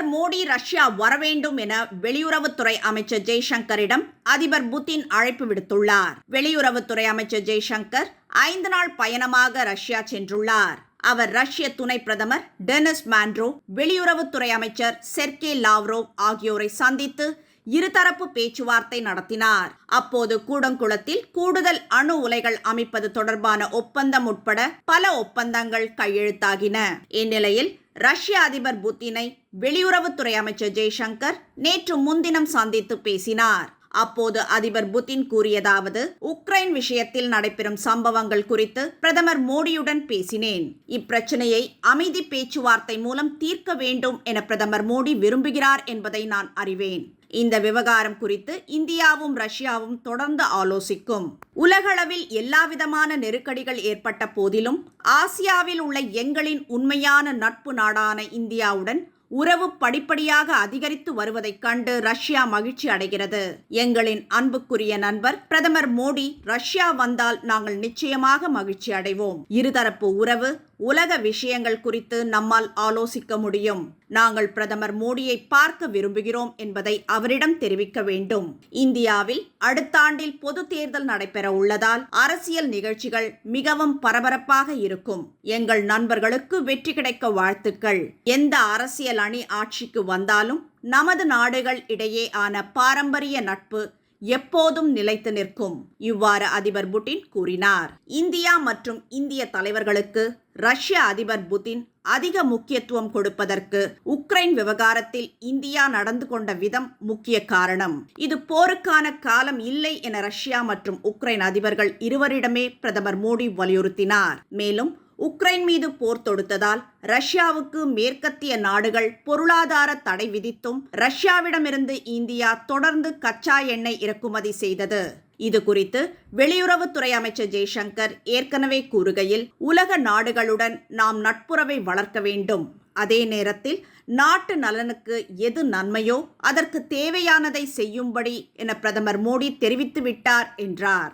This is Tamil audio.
பிரதமர் மோடி ரஷ்யா வரவேண்டும் என வெளியுறவுத்துறை அமைச்சர் ஜெய்சங்கரிடம் அதிபர் புதின் அழைப்பு விடுத்துள்ளார். வெளியுறவுத்துறை அமைச்சர் ஜெய்சங்கர் ஐந்து நாள் பயணமாக ரஷ்யா சென்றுள்ளார். அவர் ரஷ்ய துணை பிரதமர் டெனிஸ் மாண்ட்ரோ வெளியுறவுத்துறை அமைச்சர் செர்கே லாவ்ரோவ் ஆகியோரை சந்தித்து இருதரப்பு பேச்சுவார்த்தை நடத்தினார். அப்போது கூடங்குளத்தில் கூடுதல் அணு உலைகள் அமைப்பது தொடர்பான ஒப்பந்தம் உட்பட பல ஒப்பந்தங்கள் கையெழுத்தாகின. இந்நிலையில் ரஷ்ய அதிபர் புத்தினை வெளியுறவுத்துறை அமைச்சர் ஜெய்சங்கர் நேற்று முன்தினம் சந்தித்து பேசினார். அப்போது அதிபர் புதின் கூறியதாவது உக்ரைன் விஷயத்தில் நடைபெறும் சம்பவங்கள் குறித்து பிரதமர் மோடியுடன் பேசினேன். இப்பிரச்சனையை அமைதி பேச்சுவார்த்தை மூலம் தீர்க்க வேண்டும் என பிரதமர் மோடி விரும்புகிறார் என்பதை நான் அறிவேன். இந்த விவகாரம் குறித்து இந்தியாவும் ரஷ்யாவும் தொடர்ந்து ஆலோசிக்கும். உலகளவில் எல்லாவிதமான நெருக்கடிகள் ஏற்பட்ட போதிலும் ஆசியாவில் உள்ள எங்களின் உண்மையான நட்பு நாடான இந்தியாவுடன் உறவு படிப்படியாக அதிகரித்து வருவதைக் கண்டு ரஷ்யா மகிழ்ச்சி அடைகிறது. எங்களின் அன்புக்குரிய நண்பர் பிரதமர் மோடி ரஷ்யா வந்தால் நாங்கள் நிச்சயமாக மகிழ்ச்சி அடைவோம். இருதரப்பு உறவு உலக விஷயங்கள் குறித்து நம்மால் ஆலோசிக்க முடியும். நாங்கள் பிரதமர் மோடியை பார்க்க விரும்புகிறோம் என்பதை அவரிடம் தெரிவிக்க வேண்டும். இந்தியாவில் அடுத்த ஆண்டில் பொது தேர்தல் நடைபெற உள்ளதால் அரசியல் நிகழ்ச்சிகள் மிகவும் பரபரப்பாக இருக்கும். எங்கள் நண்பர்களுக்கு வெற்றி கிடைக்க வாழ்த்துக்கள். எந்த அரசியல் அணி ஆட்சிக்கு வந்தாலும் நமது நாடுகள் இடையே ஆன பாரம்பரிய நட்பு எப்போதும் நிலைத்து நிற்கும் இவ்வாறு அதிபர் புட்டின் கூறினார். இந்தியா மற்றும் இந்திய தலைவர்களுக்கு ரஷ்ய அதிபர் புதின் அதிக முக்கியத்துவம் கொடுப்பதற்கு உக்ரைன் விவகாரத்தில் இந்தியா நடந்து கொண்ட விதம் முக்கிய காரணம். இது போருக்கான காலம் இல்லை என ரஷ்யா மற்றும் உக்ரைன் அதிபர்கள் இருவரிடமே பிரதமர் மோடி வலியுறுத்தினார். மேலும் உக்ரைன் மீது போர் தொடுத்ததால் ரஷ்யாவுக்கு மேற்கத்திய நாடுகள் பொருளாதார தடை விதித்தும் ரஷ்யாவிடமிருந்து இந்தியா தொடர்ந்து கச்சா எண்ணெய் இறக்குமதி செய்தது. இது குறித்து வெளியுறவுத்துறை அமைச்சர் ஜெய்சங்கர் ஏற்கனவே கூறுகையில் உலக நாடுகளுடன் நாம் நட்புறவை வளர்க்க வேண்டும். அதே நேரத்தில் நாட்டு நலனுக்கு எது நன்மையோ அதற்கு தேவையானதை செய்யும்படி என பிரதமர் மோடி தெரிவித்து விட்டார் என்றார்.